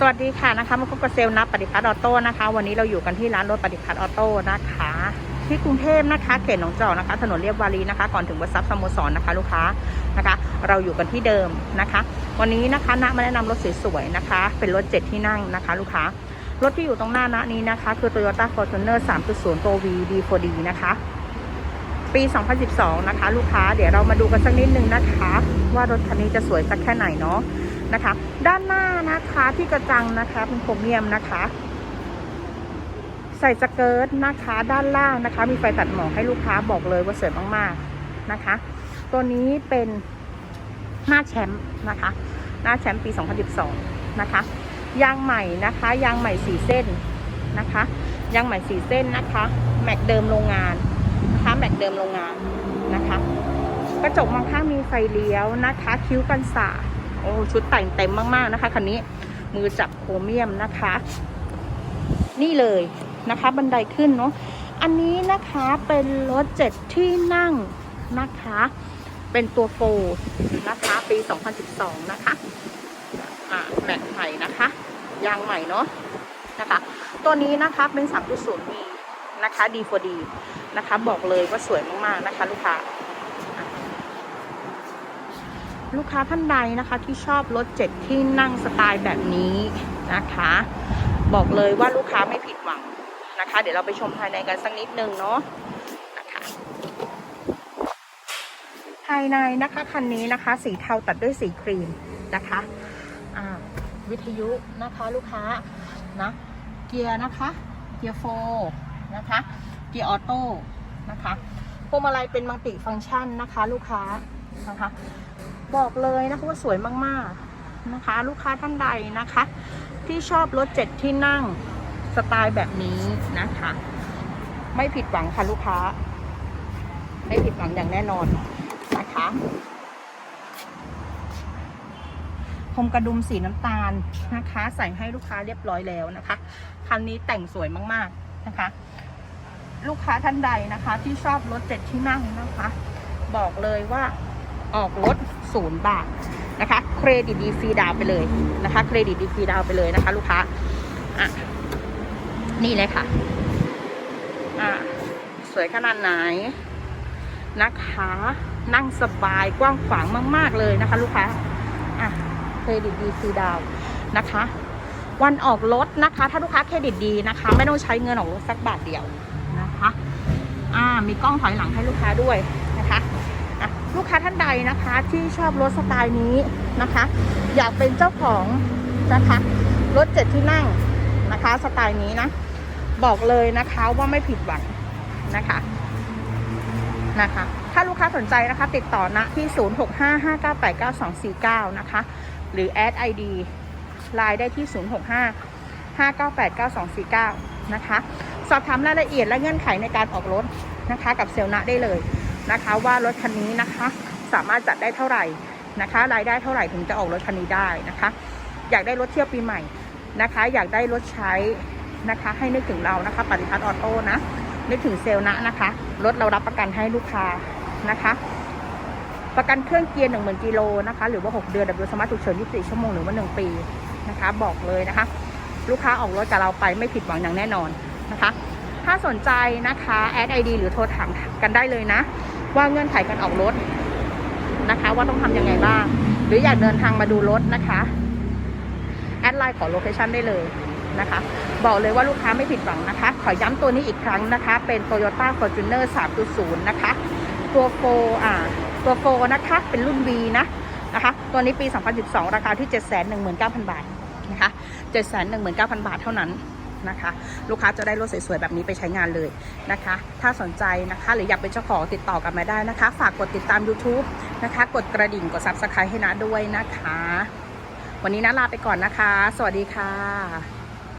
สวัสดีค่ะนะคะมาพบกับเซลล์นับปฏิพัฒน์ออโต้นะคะ วันนี้เราอยู่กันที่ร้านรถปฏิพัฒน์ออโต้นะคะ ที่กรุงเทพนะคะ เขตหนองจอกนะคะ ถนนเรียบวารีนะคะ ก่อนถึงวัดทรัพย์สโมสรนะคะ ลูกค้านะคะ เราอยู่กันที่เดิมนะคะ วันนี้นะคะณมาแนะนำรถสวยๆนะคะ เป็นรถเจ็ดที่นั่งนะคะ ลูกค้ารถที่อยู่ตรงหน้าณนี้นะคะ คือ Toyota Fortuner 3.0 ตัว V D4D นะคะ ปี 2012 นะคะ ลูกค้าเดี๋ยวเรามาดูกันสักนิดนึงนะคะ ว่ารถคันนี้จะสวยสักแค่ไหนเนาะ นะคะ ด้านหน้านะคะที่กระจังนะคะเป็นโครเมียมนะคะ ใส่สเกิร์ตนะคะ ด้านล่างนะคะ มีไฟตัดหมอกให้ลูกค้าบอกเลยว่าสวยมากๆนะคะ ตัวนี้เป็นหน้าแชมป์นะคะ หน้าแชมป์ปี 2012 นะคะ ยางใหม่นะคะ ยางใหม่สีเส้นนะคะ ยางใหม่สีเส้นนะคะ แม็กเดิมโรงงานนะคะ แม็กเดิมโรงงานนะคะ กระจกมองข้างมีไฟเลี้ยวนะคะ คิ้วกันสาด โอ้ชุดแต่งเต็มมากๆนะคะคันนี้มือจับโครเมียมนะคะ นี่เลยนะคะ บันไดขึ้นเนาะอันนี้นะคะเป็นรถเจ็ดที่นั่งนะคะ เป็นตัวโฟร์นะคะ ปี 2012 นะคะอ่าแม็กใหม่นะคะ ยางใหม่เนาะนะคะ ตัวนี้นะคะเป็น 3.0มีนะคะ D4D นะคะ บอกเลยว่าสวยมากๆนะคะ ลูกค้า ลูกค้าท่านใดนะคะที่ชอบรถเจ็ดที่นั่งสไตล์แบบนี้นะคะ บอกเลยว่าลูกค้าไม่ผิดหวังนะคะ เดี๋ยวเราไปชมภายในกันสักนิดนึงเนาะนะคะภายในนะคะคันนี้นะคะ สีเทาตัดด้วยสีครีมนะคะอ่าวิทยุนะคะลูกค้านะเกียร์นะคะ เกียร์โฟร์นะคะ เกียร์ออโต้นะคะพวงมาลัยเป็นมัลติฟังก์ชันนะคะ ลูกค้านะคะ บอกเลยนะคะว่าสวยมากๆนะคะ ลูกค้าท่านใดนะคะ ที่ชอบรถเจ็ดที่นั่งสไตล์แบบนี้นะคะ ไม่ผิดหวังค่ะลูกค้า ไม่ผิดหวังอย่างแน่นอนนะคะพรมกระดุมสีน้ำตาลนะคะ ใส่ให้ลูกค้าเรียบร้อยแล้วนะคะคันนี้แต่งสวยมากๆนะคะ ลูกค้าท่านใดนะคะ ที่ชอบรถเจ็ดที่นั่งนะคะ บอกเลยว่าออกรถ ศูนย์บาทนะคะเครดิตดีฟรีดาวไปเลยนะคะเครดิตดีฟรีดาวไปเลยนะคะ ลูกค้าอะนี่เลยค่ะอะสวยขนาดไหนนะคะนั่งสบายกว้างขวางมาก ๆ เลยนะคะ ลูกค้าอะเครดิตดีฟรีดาวนะคะ วันออกรถนะคะ ถ้าลูกค้าเครดิตดีนะคะ ไม่ต้องใช้เงินออกรถสักบาทเดียวนะคะ อ่ามีกล้องถอยหลังให้ลูกค้าด้วย ลูกค้าท่านใดนะคะที่ชอบรถสไตล์นี้นะคะ อยากเป็นเจ้าของนะคะรถเจ็ดที่นั่งนะคะสไตล์นี้นะ บอกเลยนะคะว่าไม่ผิดหวังนะคะนะคะ ถ้าลูกค้าสนใจนะคะติดต่อณที่ 0655989249 นะคะ หรือแอด ID ไลน์ได้ที่ 0655989249 นะคะ สอบถามรายละเอียดและเงื่อนไขในการออกรถนะคะ กับเซลล์ณได้เลย นะคะ ว่ารถคันนี้นะคะ สามารถจัดได้เท่าไหร่นะคะ รายได้เท่าไหร่ถึงจะออกรถคันนี้ได้นะคะ อยากได้รถเที่ยวปีใหม่นะคะ อยากได้รถใช้นะคะ ให้นึกถึงเรานะคะปฏิพัฒน์ออโต้นะนึกถึงเซลล์ณนะคะรถเรารับประกันให้ลูกค้านะคะ ประกันเครื่องเกียร์1 0,000กิโลนะคะ หรือว่า 6 เดือนดับเบิลสมาร์ทฉุกเฉิน24ชั่วโมงหรือว่า1ปีนะคะ บอกเลยนะคะ ลูกค้าออกรถกับเราไปไม่ผิดหวังอย่างแน่นอนนะคะ ถ้าสนใจนะคะแอดไอดีหรือโทรถามกันได้เลยนะ ว่าเงื่อนไขการออกรถนะคะ ว่าต้องทำยังไงบ้าง หรืออยากเดินทางมาดูรถนะคะแอดไลน์ขอโลเคชันได้เลยนะคะ บอกเลยว่าลูกค้าไม่ผิดหวังนะคะ ขอย้ำตัวนี้อีกครั้งนะคะ เป็น Toyota Fortuner 3.0 นะคะ ตัวโฟอ่า ตัวโฟนะคะ เป็นรุ่น V นะ นะคะ ตัวนี้ปี 2012 ราคาที่ 719,000 บาท นะคะ 719,000 บาทเท่านั้น นะคะ ลูกค้าจะได้รถสวยๆแบบนี้ไปใช้งานเลยนะคะ ถ้าสนใจนะคะ หรืออยากเป็นเจ้าของติดต่อกันมาได้นะคะ ฝากกดติดตาม YouTube นะคะ กดกระดิ่งกด Subscribe ให้นะด้วยนะคะ วันนี้นะลาไปก่อนนะคะ สวัสดีค่ะ